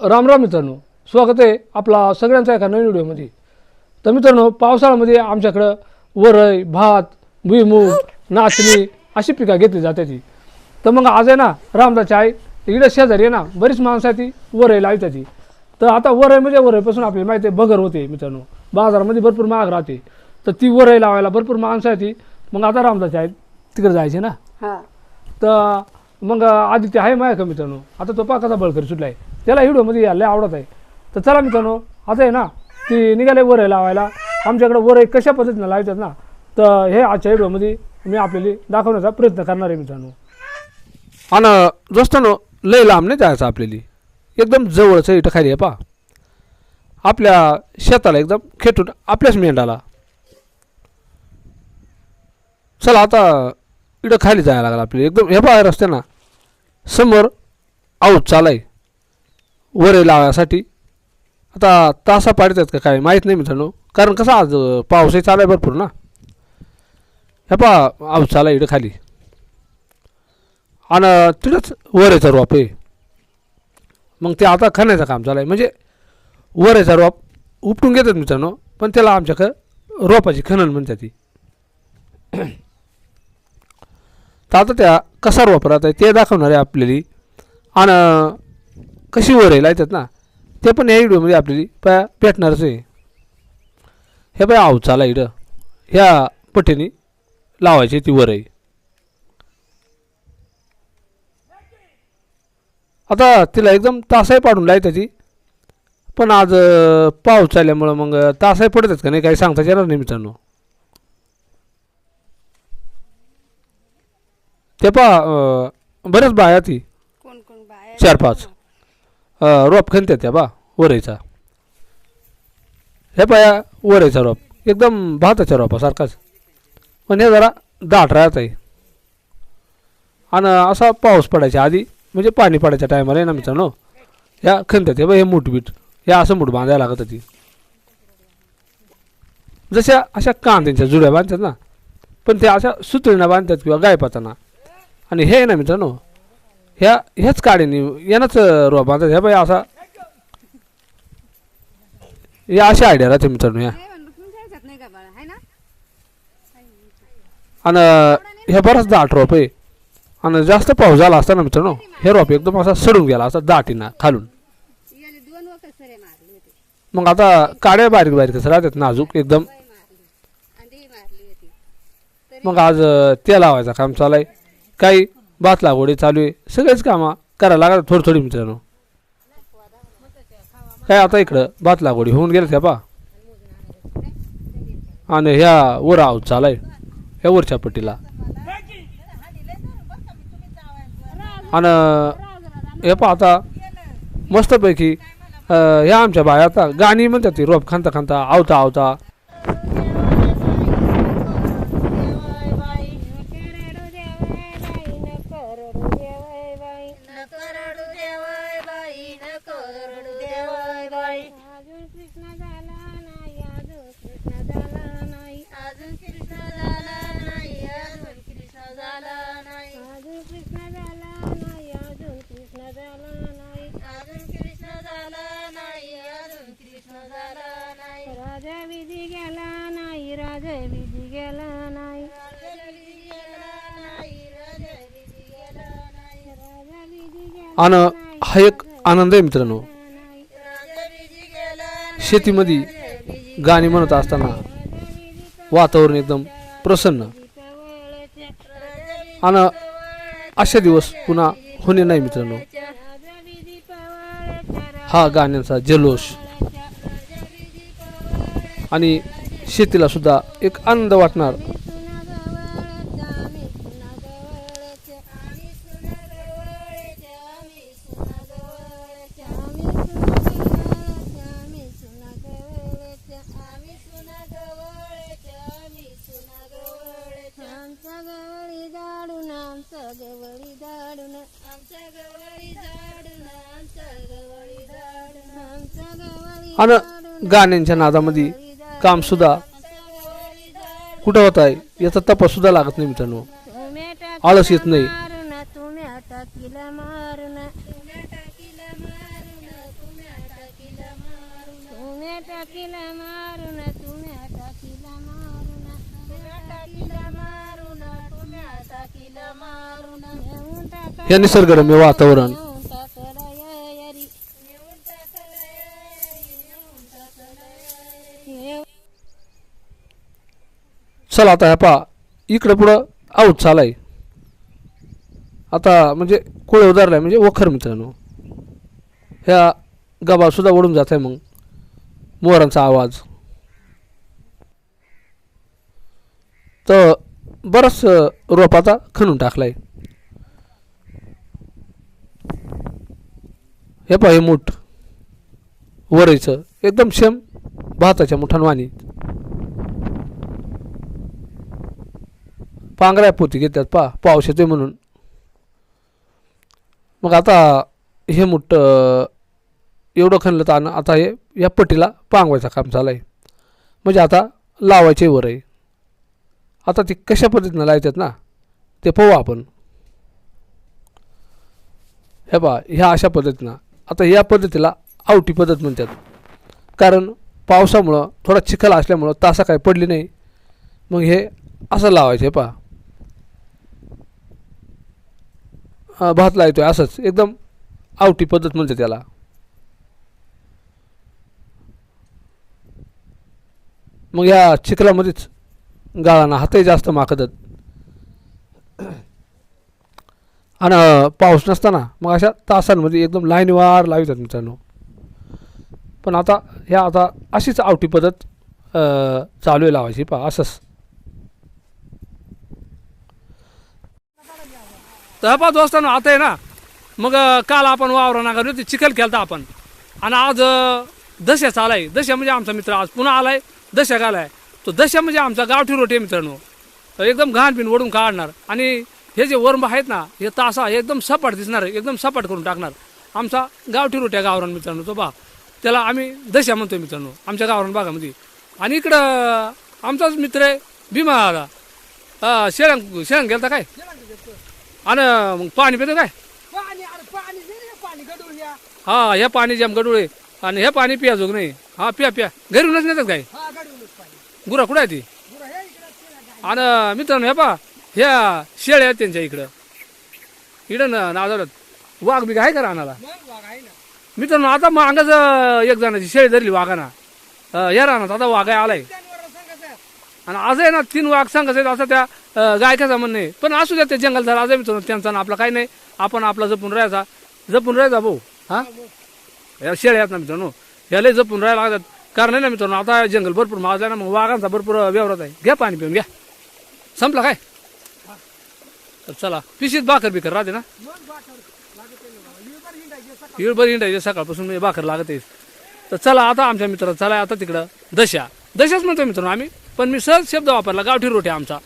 राम राम मित्रांनो. स्वागत आहे आपला सगळ्यांचा एका नवीन व्हिडिओमध्ये. तर मित्रांनो पावसाळ्यामध्ये आमच्याकडं वरई भात भुईमूग नाचणी अशी पिकं घेतली जाते ती तर मग आज आहे ना रामदाची आई इकडे शेजारी आहे ना बरीच माणसं आहे ती वरई लावतात ती तर आता वरई म्हणजे वरईपासून आपल्याला माहिती आहे बगर होते मित्रांनो. बाजारामध्ये भरपूर महाग राहते. तर ती वरई लावायला भरपूर माणसं आहे ती मग आता रामदाची आई तिकडे जायचे ना? हा. तर मग आदित्य आहे माझ्या का मित्रांनो? आता तो पाकाचा बळकरी सुटला आहे त्याला व्हिडिओमध्ये यायला लय आवडत आहे. तर चला मित्रांनो आता आहे ना ती निघाले वर आहे लावायला. आमच्याकडे वर कशा पद्धतीनं लावतात ना तर हे आजच्या व्हिडिओमध्ये मी आपल्याला दाखवण्याचा प्रयत्न करणार आहे मित्रांनो. आणि दोस्तानो लय लांब नाही जायचं आपल्याला. एकदम जवळचं इथं खाली आहे पा आपल्या शेताला एकदम खेटून आपल्याच मेंढाला. चला आता इकडं खाली जायला लागला आपल्याला. एकदम हे पहा रस्त्याना. समोर आऊत चालाय वर लावायसाठी. आता तासा पाडतात का काय माहीत नाही मित्रांनो. कारण कसं आज पाऊसही चालू चालाय भरपूर ना. हे पहा आऊत चाला इकडं खाली. आणि तिथंच वर वरेचा रोप आहे मग ते आता खणायचं काम चालू आहे. म्हणजे वर वरेचा रोप उपटून घेतात मित्रांनो पण त्याला आमच्याकडं रोपाची खनन म्हणतात ती. तर आता त्या कसा वापरात आहे ते दाखवणार आहे आपल्याला. आणि कशी वर आहे लायतात ना? ते पण या व्हिडिओमध्ये आपल्याला पा भेटणारच आहे. हे पाय आव चाला इकडं ह्या पट्टीने लावायची ती वर आहे. आता तिला एकदम तासाही पाडून लायतात ती पण आज पाऊस चालल्यामुळं मग तासाही पडतात का नाही? काही सांगता येणार नाही मित्रांनो. ते अं, बऱ्याच बाया ती. कोण कोण बाया? चार पाच. रोप खणतात त्या बा वरईचा. हे पाया वरईचा रोप एकदम भाताच्या रोपासारखाच. पण हे जरा दाट राहत आहे आणि असा पाऊस पडायच्या आधी म्हणजे पाणी पडायच्या टायमाला आहे ना मित्रांनो ह्या खणतात हे बा हे मूठ बीट असं मूठ बांधायला लागत होती. जशा अशा कांद्यांच्या जुड्या बांधतात ना पण त्या अशा सुतळीना बांधतात किंवा गायपाताना. आणि हे आहे ना मित्रांनो ह्या ह्याच काडीने यानंच रोप बांधतात ह्या बाई असा या अशा आयडिया राहते मित्रांनो है ना? आणि हे बराच दाट रोप आहे. आणि जास्त पाऊस झाला असता ना मित्रांनो हे रोप एकदम असा सडून गेला असता दाटीना खालून. मग आता काड्या बारीक बारीकच राहतात नाजूक एकदम. मग आज ते लावायचं काम चालू आहे. काही भात लागवडी चालू आहे. सगळेच कामं करायला लागतात थोडी थोडी मित्रांनो. काय आता इकडं भात लागवडी होऊन गेलं त्या पा? आणि ह्या वर आहोत चालाय ह्या वरच्या पट्टीला. आणि हे पा आता मस्तपैकी ह्या आमच्या बाया आता गाणी म्हणतात ती रोप खांता खांता आवता आवता आणि हा एक आनंद आहे मित्रांनो. शेतीमध्ये गाणी म्हणत असताना वातावरण एकदम प्रसन्न. आणि असे दिवस पुन्हा होणे नाही मित्रांनो. हा गाण्यांचा जल्लोष. आणि शेतीला सुद्धा एक आनंद वाटणार. आणि गाण्यांच्या नादामध्ये कामसुद्धा कुठं होत आहे याचा तपाससुद्धा लागत नाही मित्रांनो. आळस येत नाही. या निसर्गरम्य वातावरण. चला आता ह्या पा इकडं पुढं आऊट चालाय आता म्हणजे कोळे उदारलाय म्हणजे वखर मित्रांनो. ह्या गबा सुद्धा ओढून जात आहे मग. मोरांचा आवाज. तर बरंच रोप आता खणून टाकलाय. हे पहा हे मूठ. वरईचं एकदम शेम भाताच्या मुठांवानी पांघऱ्या पोती घेतात पा पाऊस येतोय म्हणून. मग आता हे मुठ एवढं खणलं तर आता हे या पट्टीला पांगवायचं काम चालू आहे. म्हणजे आता लावायचे वर आहे. आता ते कशा पद्धतीनं लावतात ना ते पाहू आपण. हे पहा ह्या अशा पद्धतीनं. आता या पद्धतीला आवटी पद्धत म्हणतात. कारण पावसामुळं थोडा चिखल असल्यामुळं तासा काही पडली नाही. मग हे असं लावायचं आहे पहा. भात लावतो आहे असंच. एकदम आवटी पद्धत म्हणते त्याला. मग या चिखलामध्येच गाळांना हातही जास्त माखतात. आणि पाऊस नसताना मग अशा तासांमध्ये एकदम लाईनवार लावितात मित्रांनो. पण आता ह्या आता अशीच आवटी पद्धत चालू आहे लावायची पहा असंच. तर पाच वाजता आता आहे ना मग काल आपण वावरा नागावर होती चिखल केलता आपण. आणि आज अं, दशा चालाय. दशा म्हणजे आमचा मित्र आज पुन्हा आलाय दशा आहे तो दशा म्हणजे आमचा गावठी रोटी आहे मित्रांनो. एकदम घाण पिन ओढून काढणार. आणि हे जे वर्म आहेत ना हे तासा हे एकदम सपाट दिसणार एकदम सपाट करून टाकणार. आमचा गावठी रोट्या गावरान मित्रांनो तो बा त्याला आम्ही दशा म्हणतोय मित्रांनो आमच्या गावरान भागामध्ये. आणि इकडं आमचाच मित्र आहे भीमा आला अं, शेळ्यां गेलता काय? आणि मग पाणी पितो काय? पाणी अरे पाणी दे रे पाणी गडून या हा हे पाणी जाम गडुळे आणि हे पाणी पिया जोग नाही. हा पिया पिया. घरूनच नेतात काय? हा पाणी. गुरा कुठं आहे ती? हे इकडे जा. आणि मित्रांनो हे पा ह्या शेळ्या आहेत त्यांच्या इकडं. इकडं ना नाजारात वाघ बिग आहे का रानाला? मग वाघ आहे ना. मित्रांनो आता मागच एक जणाची शेळी धरली वाघाना या रानात आता वाघ आहे आलाय आणि आज आहे ना तीन वाघ सांगत आहेत असं त्या अं, गायकाचा म्हणणं आहे. पण असू द्या ते जंगल झालं आज आहे मित्रांनो त्यांचा ना आपला काही नाही. आपण आपला जपून राहायचा. जपून राहायचा भाऊ हा? या शेळ्या आहेत ना मित्रांनो याला जपून राहायला लागतात. कारण आहे ना मित्रांनो आता जंगल भरपूर माजला ना मग वाघांचा भरपूर व्यवहारात आहे. घ्या पाणी पिऊन घ्या. संपला काय? तर चला पिशीत भाकर बिकर राहते ना? मग हिंडायचे इळभर हिंडायचे सकाळपासून म्हणजे भाकर लागत आहे तर चला आता आमच्या मित्राला चला आता तिकडं दशा. दशाच म्हणतो मित्रांनो आम्ही. पण मी सहज शब्द वापरला गावठी रोटी आमचा.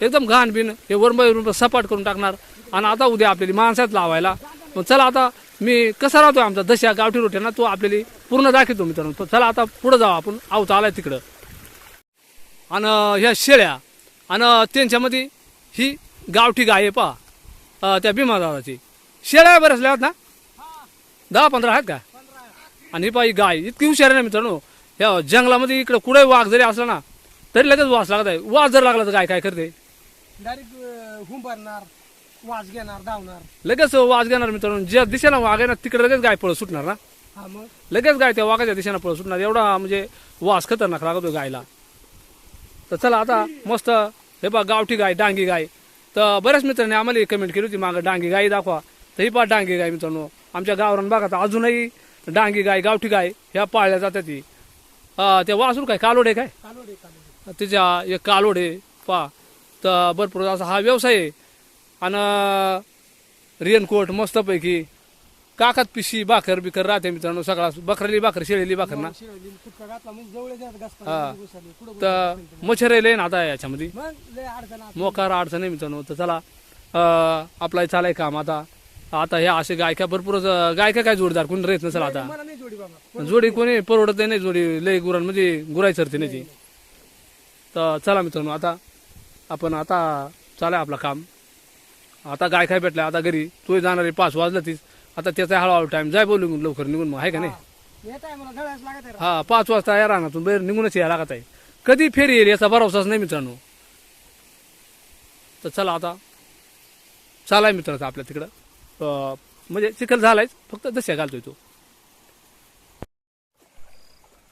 एकदम घाण बिन हे वरंब वरंब सपाट करून टाकणार. आणि आता उद्या आपल्याला माणसात लावायला. मग चला आता मी कसा राहतो आमचा दशा गावठी रोटी ना तो आपल्याला पूर्ण दाखवतो मित्रांनो. तर चला आता पुढे जाऊ आपण. आवता आलाय तिकडं. आणि ह्या शेळ्या. आणि त्यांच्यामध्ये ही गावठी गाय आहे पहा. त्या भीमा शेळ्या बऱ्याच आहेत ना? दहा पंधरा आहेत का? आणि ही पाही गाय. इतकी हुशार आहे ना मित्रांनो. या जंगलामध्ये इकडं कुठे वाघ जरी असला ना तरी लगेच वास लागत आहे. वास जर लागला तर गाय काय करते? डायरेक्ट हुंबरणार वाज घेणार धावणार. लगेच वास घेणार मित्रांनो. ज्या दिशेला वाघ आहे ना तिकडे लगेच गाय पळत सुटणार ना? हा मग? लगेच गाय त्या वाघाच्या दिशेनं पळत सुटणार. एवढा म्हणजे वास खतरनाक लागतो गायला. तर चला आता मस्त हे बा गावठी गाय डांगी गाय. तर बऱ्याच मित्रांनी आम्हाला कमेंट केली होती मागं डांगी गाय दाखवा. तर ही पा डांगी गाय मित्रांनो. आमच्या गावरान भागात अजूनही डांगी गाय गावठी गाय ह्या पाळल्या जातात ती अं, त्या वासरू काय? कालोडे काय? कालोडे कालोडे. तिच्या एक कालोडे पा तर भरपूर असा हा व्यवसाय आहे. आणि रेनकोट मस्तपैकी काकात पिशी भाकर बिकर राहते मित्रांनो सगळा. बकरली भाकर शेळीली भाकर ना. हा. तर मच्छर ना आता याच्यामध्ये. मोकार अडचण आहे मित्रांनो. तर चला आपला चालाय काम आता. आता ह्या असे गायका भरपूरच गायका काय जोडदार? कोणी राहत नसेल आता? जोडी कोणी? परवडत नाही जोडी. लय गुरांमध्ये गुराई चरते नाही ती. तर चला मित्रांनो आता आपण आता चालाय आपलं काम. आता गाय काय भेटलाय आता घरी. तू जाणार आहे पाच वाजलं तीच आता त्याचा हळूहळू टाइम जाय बोलू लवकर निघून मग आहे का नाही? आहे आहे. हा पाच वाजता या रानातून बाहेर निघूनच यायला लागत आहे. कधी फेरी येईल याचा भरोसाच नाही मित्रांनो. तर चला आता. चालाय मित्राचं आपल्या तिकडं. म्हणजे चिखल झालायच फक्त दशा घालतोय तो.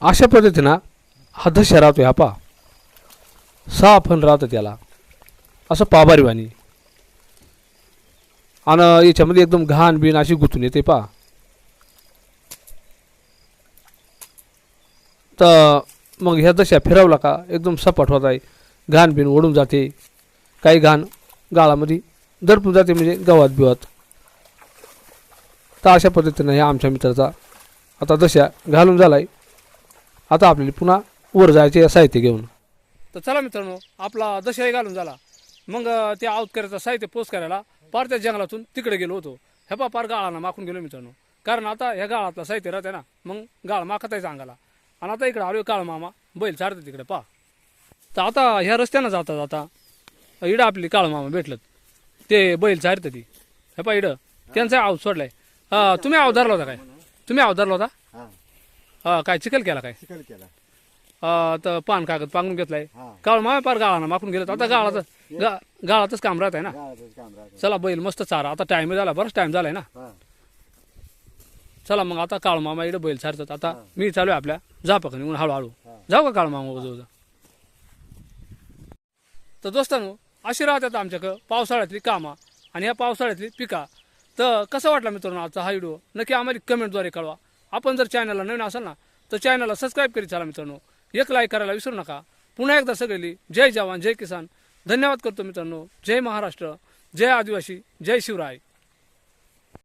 अशा पद्धतीनं हा दशा राहतोय हा पा सहा फण राहतं त्याला. असं पाबारी वाणी आणि याच्यामध्ये एकदम घाण बिन अशी गुंतून येते पा तर मग ह्या दशा फिरवला का एकदम सपाट होत आहे. घाण बिन ओढून जाते. काही घाण गाळामध्ये दडपून जाते म्हणजे गवात बिवात. तर अशा पद्धतीनं ह्या आमच्या मित्राचा आता दशा घालून झालाय. आता आपल्याला पुन्हा वर जायचे साहित्य घेऊन. तर चला मित्रांनो आपला दशाही घालून झाला. मग त्या आऊत करायचं साहित्य पोस्ट करायला पार त्या जंगलातून तिकडे गेलो होतो. ह्या पा पार गाळाला माखून गेलो मित्रांनो. कारण आता ह्या गाळातला साहित्य राहते ना मग गाळ माखत आहे अंगाला आणि आता इकडे आलो काळ मामा बैल चारते तिकडे पा. तर आता ह्या रस्त्यानं जाता जाता इडं आपली काळ मामा भेटलं ते बैल चारतं ती. हे पा इडं. त्यांचा आव सोडलाय. तुम्ही आव धरला होता काय? तुम्ही आव धरला होता? हा. काय चिखल केला काय? चिखल केला. तर पान कागद पांगून घेतलाय. हा. काळ मामा पार गाळानं माखून गेलं आता गाळाचं गा गाळातच काम राहत आहे ना. गावातच काम राहतं चला बैल मस्त चारा. आता टाइम झाला बराच टाइम झालाय ना. हा. चला मग आता काळ मामा इकडे बैल चारतात आता मी चालू आहे आपल्या. जापक निघून हळूहळू. हा. जाऊ का काळ मामा जवळ तर दोस्तांनो अशी राहतात आमच्याकडं पावसाळ्यातली कामं आणि ह्या पावसाळ्यातली पिका. तर कसं वाटला मित्रांनो आजचा हा व्हिडिओ नक्की आम्हाला कमेंटद्वारे कळवा. आपण जर चॅनलला नवीन असाल ना तर चॅनलला सबस्क्राईब करीत चला मित्रांनो. एक लाईक करायला विसरू नका. पुन्हा एकदा सगळी जय जवान जय किसान. धन्यवाद करतो मित्रांनो. जय महाराष्ट्र. जय आदिवासी. जय शिवराय.